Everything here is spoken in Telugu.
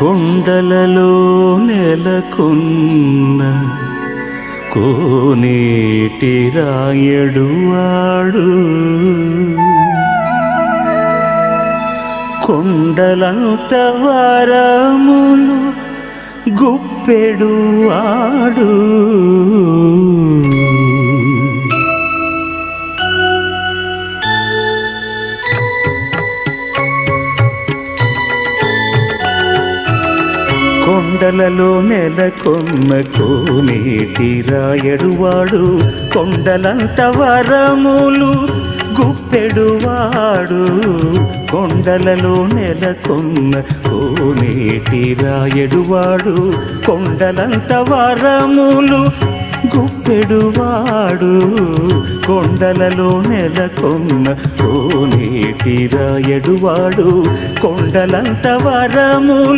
కొండలలో నెలకొన్న కోనేటి రాయడు వాడు కొండలంత వరములు గుప్పెడు వాడు కొండలలో నెలకొన్న కోనేటి రాయడువాడు కొండలంత వరములు గుప్పెడువాడు కొండలలో నెలకొన్న కోనేటి రాయడువాడు కొండలంత వరములు గుప్పెడువాడు కొండలలో నెలకొన్న కోనేటి రాయడువాడు కొండలంత వరములు